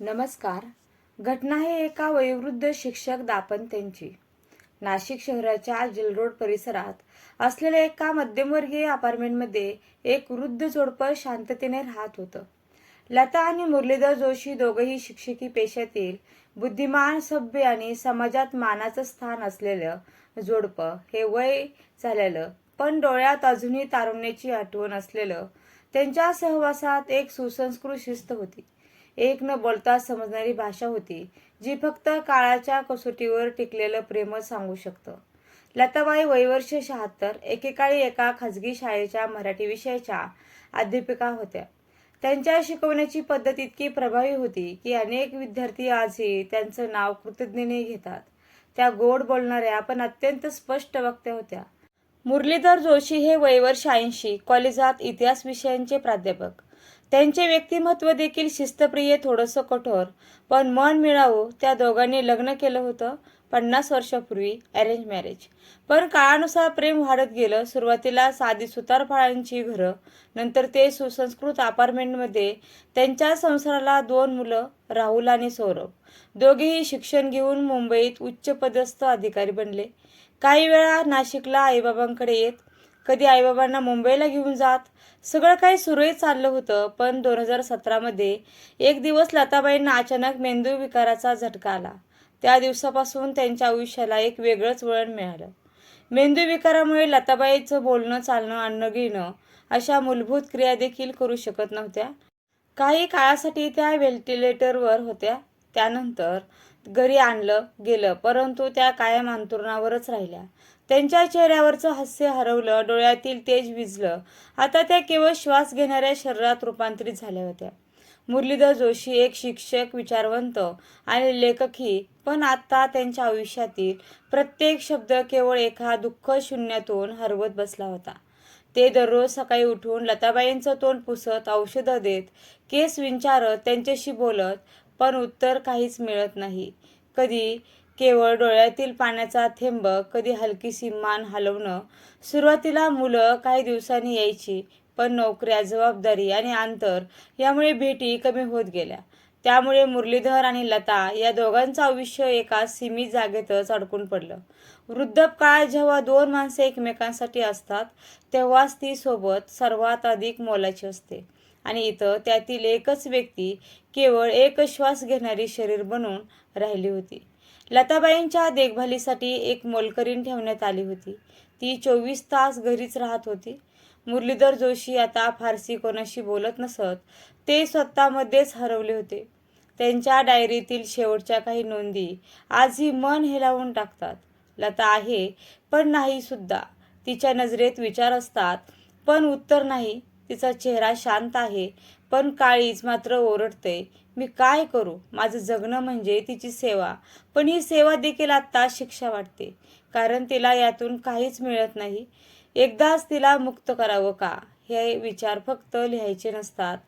नमस्कार. घटना हे एका वयोवृद्ध शिक्षक दाम्पत्यांची नाशिक शहराच्या जिलरोड परिसरात असलेल्या एका मध्यमवर्गीय अपार्टमेंटमध्ये एक वृद्ध जोडपं शांततेने राहत होतं. लता आणि मुरलीधर जोशी दोघंही शिक्षकी पेशातील बुद्धिमान सभ्य आणि समाजात मानाचं स्थान असलेलं जोडपं हे वय झालेलं पण डोळ्यात अजूनही तारुण्याची आठवण असलेलं त्यांच्या सहवासात एक सुसंस्कृत शिस्त होती. एक न बोलता समजणारी भाषा होती जी फक्त काळाच्या कसोटीवर टिकलेलं प्रेमच सांगू शकतं. लताबाई वयवर्ष शहात्तर एकेकाळी एका खाजगी शाळेच्या मराठी विषयाच्या अध्यापिका होत्या. त्यांच्या शिकवण्याची पद्धत इतकी प्रभावी होती की अनेक विद्यार्थी आजही त्यांचं नाव कृतज्ञने घेतात. त्या गोड बोलणाऱ्या पण अत्यंत स्पष्ट वक्त्या होत्या. मुरलीधर जोशी हे वयवर्ष ऐंशी कॉलेजात इतिहास विषयांचे प्राध्यापक. त्यांचे व्यक्तिमत्व देखील शिस्तप्रिय थोडंसं कठोर. पण मन मिळावं त्या दोघांनी लग्न केलं होतं पन्नास वर्षापूर्वी अरेंज मॅरेज पण काळानुसार प्रेम वाढत गेलं. सुरुवातीला साधी सुतारफाळांची घरं नंतर ते सुसंस्कृत अपार्टमेंटमध्ये त्यांच्या संसाराला दोन मुलं राहुल आणि सौरभ. दोघेही शिक्षण घेऊन मुंबईत उच्चपदस्थ अधिकारी बनले. काही वेळा नाशिकला आईबाबांकडे येत कधी आईबाबांना मुंबईला घेऊन जात? सगळं काही सुरळीत चाललं होतं पण दोन हजार सतरामध्ये एक दिवस लताबाईंना अचानक मेंदू विकाराचा झटका आला. त्या दिवसापासून त्यांच्या आयुष्याला एक वेगळंच वळण मिळालं. मेंदू विकारामुळे लताबाईचं बोलणं चालणं अन्न घेणं अशा मूलभूत क्रिया देखील करू शकत नव्हत्या. काही काळासाठी त्या व्हेंटिलेटरवर होत्या. त्यानंतर घरी आणलं गेलं परंतु त्या कायम अंतुरणावरच राहिल्या. त्यांच्या चेहऱ्यावरचं हास्य हरवलं डोळ्यातील तेज विजलं आता त्या केवळ श्वास घेणाऱ्या शरीरात रूपांतरित झाल्या होत्या. मुरलीधर जोशी एक शिक्षक विचारवंत आणि लेखकही पण आता त्यांच्या आयुष्यातील प्रत्येक शब्द केवळ एका दुःख शून्यातून हरवत बसला होता. ते दररोज सकाळी उठून लताबाईंचं तोंड पुसत औषधं देत केस विंचारत त्यांच्याशी बोलत पण उत्तर काहीच मिळत नाही. कधी केवळ डोळ्यातील पाण्याचा थेंब कधी हलकीशी मान हलवणं. सुरुवातीला मुलं काही दिवसांनी यायची पण नोकऱ्या जबाबदारी आणि अंतर यामुळे भेटी कमी होत गेल्या. त्यामुळे मुरलीधर आणि लता या दोघांचं आयुष्य एका सीमित जागेतच अडकून पडलं. वृद्धकाळात जेव्हा दोन माणसे एकमेकांसाठी असतात तेव्हाच ती सोबत सर्वात अधिक मोलाची असते. आणि इथं त्यातील एकच व्यक्ती केवळ एक श्वास घेणारी शरीर बनून राहिली होती. लताबाईंच्या देखभालीसाठी एक मोलकरीण ठेवण्यात आली होती. ती चोवीस तास घरीच राहत होती. मुरलीधर जोशी आता फारसी कोणाशी बोलत नसत ते स्वतःमध्येच हरवले होते. त्यांच्या डायरीतील शेवटच्या काही नोंदी आजही मन हेलावून टाकतात. लता आहे पण नाही सुद्धा. तिच्या नजरेत विचार असतात पण उत्तर नाही. तिचा चेहरा शांत आहे पण काळीज मात्र ओरडते. मी काय करू? माझं जगणं म्हणजे तिची सेवा. पण ही सेवा देखील आत्ता शिक्षा वाटते कारण तिला यातून काहीच मिळत नाही. एकदाच तिला मुक्त करावं का? हे विचार फक्त लिहायचे नसतात.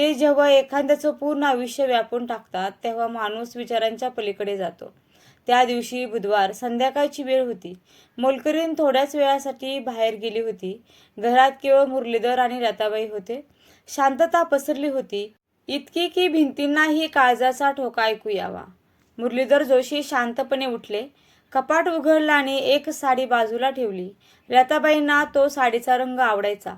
ते जेव्हा एखाद्याचं पूर्ण आयुष्य व्यापून टाकतात तेव्हा माणूस विचारांच्या पलीकडे जातो. त्या दिवशी बुधवार संध्याकाळची वेळ होती. मोलकरीन थोड्याच वेळासाठी बाहेर गेली होती. घरात केवळ मुरलीधर आणि लताबाई होते. शांतता पसरली होती. इतकी की भिंतींनाही काळजाचा ठोका ऐकू यावा. मुरलीधर जोशी शांतपणे उठले. कपाट उघडला आणि एक साडी बाजूला ठेवली. लताबाईंना तो साडीचा रंग आवडायचा.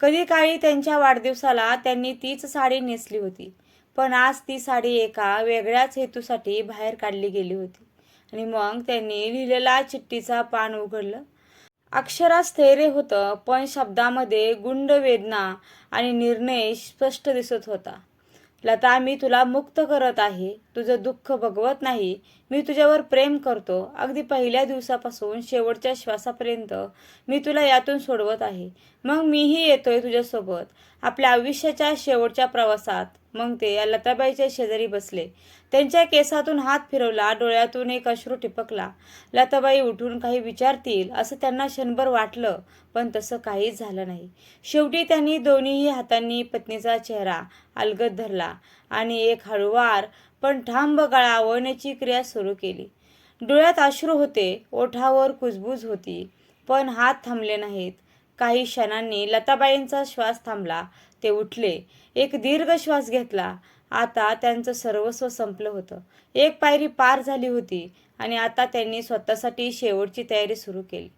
कधी काळी त्यांच्या वाढदिवसाला त्यांनी तीच साडी नेसली होती. पण आज ती साडी एका वेगळ्याच हेतूसाठी बाहेर काढली गेली होती. आणि मग त्यांनी लिहिलेला चिठ्ठीचा पान उघडलं. अक्षरात स्थैर्य होतं पण शब्दामध्ये गुंड वेदना आणि निर्णय स्पष्ट दिसत होता. लता मी तुला मुक्त करत आहे. तुझं दुःख बघवत नाही. मी तुझ्यावर प्रेम करतो. अगदी पहिल्या दिवसापासून शेवटच्या श्वासापर्यंत मी तुला यातून सोडवत आहे. मग मीही येतोय तुझ्यासोबत. आपल्या आयुष्याच्या शेवटच्या प्रवासात. मग ते या लताबाईच्या शेजारी बसले. त्यांच्या केसातून हात फिरवला. डोळ्यातून एक अश्रू टिपकला लताबाई उठून काही विचारतील असं त्यांना क्षणभर वाटलं पण तसं काहीच झालं नाही. शेवटी त्यांनी दोन्हीही हातांनी पत्नीचा चेहरा अलगद धरला आणि एक हळुवार पण ठाम गळा आवळण्याची क्रिया सुरू केली. डोळ्यात अश्रू होते ओठावर कुजबूज होती पण हात थांबले नाहीत. काही क्षणांनी लताबाईंचा श्वास थांबला. ते उठले. एक दीर्घ श्वास घेतला. आता त्यांचं सर्वस्व संपलं होतं. एक पायरी पार झाली होती आणि आता त्यांनी स्वतःसाठी शेवटची तयारी सुरू केली.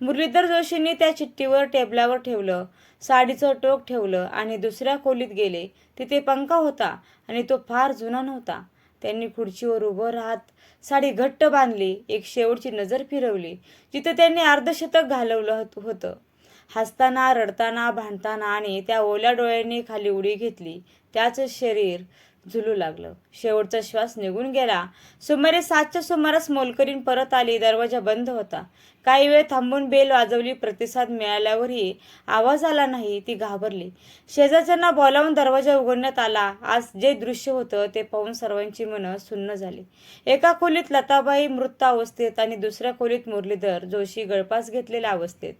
मुरलीधर जोशींनी त्या चिठ्ठीवर टेबलावर ठेवलं साडीचं टोक ठेवलं आणि दुसऱ्या खोलीत गेले. तिथे पंखा होता आणि तो फार जुना नव्हता. त्यांनी खुर्चीवर उभं राहत साडी घट्ट बांधली एक शेवटची नजर फिरवली जिथं त्यांनी अर्धशतक घालवलं होतं हसताना रडताना भांडताना आणि त्या ओल्या डोळ्यांनी खाली उडी घेतली. त्याचं शरीर झुलू लागलं. शेवटचा श्वास निघून गेला. सुमारे सातच्या सुमारास मोलकरीन परत आली. दरवाजा बंद होता. काही वेळ थांबून बेल वाजवली. प्रतिसाद मिळाल्यावरही आवाज आला नाही. ती घाबरली. शेजारच्यांना बोलावून दरवाजा उघडण्यात आला. आज जे दृश्य होतं ते पाहून सर्वांची मनं सुन्न झाली. एका खोलीत लताबाई मृत अवस्थेत आणि दुसऱ्या खोलीत मुरलीधर जोशी गळपास घेतलेल्या अवस्थेत.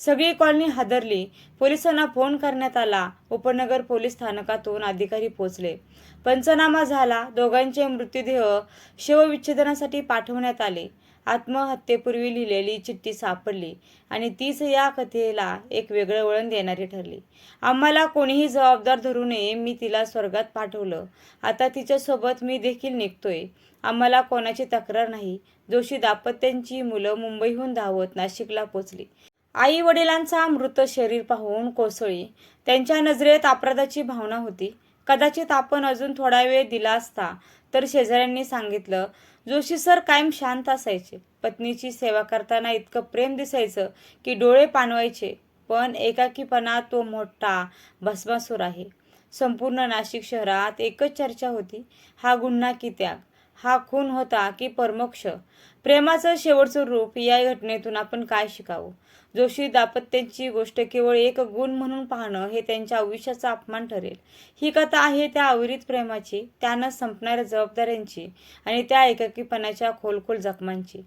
सगळी कॉलनी हादरली. पोलिसांना फोन करण्यात आला. उपनगर पोलीस स्थानकातून अधिकारी पोहोचले. पंचनामा झाला. दोघांचे मृतदेह शवविच्छेदनासाठी पाठवण्यात आले. आत्महत्येपूर्वी लिहिलेली चिठ्ठी सापडली आणि तीच या कथेला एक वेगळं वळण देणारी ठरली. आम्हाला कोणीही जबाबदार धरू नये मी तिला स्वर्गात पाठवलं. आता तिच्यासोबत मी देखील निघतोय. आम्हाला कोणाची तक्रार नाही. जोशी दाम्पत्यांची मुलं मुंबईहून धावत नाशिकला पोचली आई वडिलांचा मृत शरीर पाहून कोसळी. त्यांच्या नजरेत अपराधाची भावना होती. कदाचित आपण अजून थोडा वेळ दिला असता तर शेजाऱ्यांनी सांगितलं जोशी सर कायम शांत असायचे. पत्नीची सेवा करताना इतकं प्रेम दिसायचं की डोळे पाणवायचे पण एकाकीपणा तो मोठा भस्मासूर आहे. संपूर्ण नाशिक शहरात एकच चर्चा होती. हा गुन्हा की त्याग हा खून होता की परमोक्ष. प्रेमाचं शेवटचं रूप या घटनेतून आपण काय शिकावं? जोशी दाम्पत्यांची गोष्ट केवळ एक गुण म्हणून पाहणं हे त्यांच्या आयुष्याचा अपमान ठरेल. ही कथा आहे त्या अविरित प्रेमाची त्यानं संपणाऱ्या जबाबदाऱ्यांची आणि त्या एकाकीपणाच्या खोलखोल जखमांची.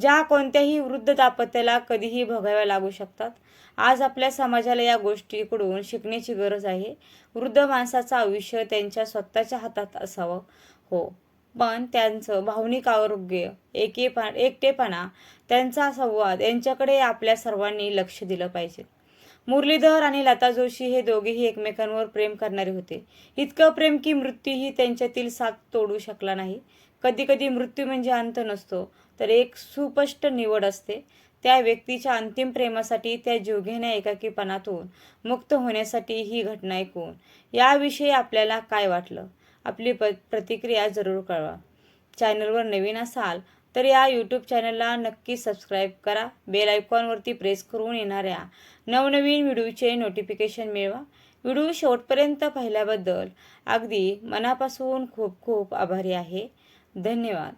ज्या कोणत्याही वृद्ध दाम्पत्याला कधीही भोगाव्या लागू शकतात. आज आपल्या समाजाला या गोष्टीकडून शिकण्याची गरज आहे. वृद्ध माणसाचं आयुष्य त्यांच्या स्वतःच्या हातात असावं. हो. पण त्यांचं भावनिक आरोग्य एकेपा एकटेपणा त्यांचा संवाद यांच्याकडे आपल्या सर्वांनी लक्ष दिलं पाहिजे. मुरलीधर आणि लता जोशी हे दोघेही एकमेकांवर प्रेम करणारे होते. इतकं प्रेम की मृत्यूही त्यांच्यातील साथ तोडू शकला नाही. कधी कधी मृत्यू म्हणजे अंत नसतो तर एक सुस्पष्ट निवड असते. त्या व्यक्तीच्या अंतिम प्रेमासाठी त्या जोघेण्या एकाकीपणातून मुक्त होण्यासाठी ही घटना ऐकून याविषयी आपल्याला काय वाटलं? आपली प प्रतिक्रिया जरूर कळवा. चॅनलवर नवीन असाल तर या यूट्यूब चॅनलला नक्की सबस्क्राईब करा. बेल आयकॉनवरती प्रेस करून येणाऱ्या नवनवीन व्हिडिओचे नोटिफिकेशन मिळवा. व्हिडिओ शेवटपर्यंत पाहिल्याबद्दल अगदी मनापासून खूप खूप आभारी आहे. धन्यवाद.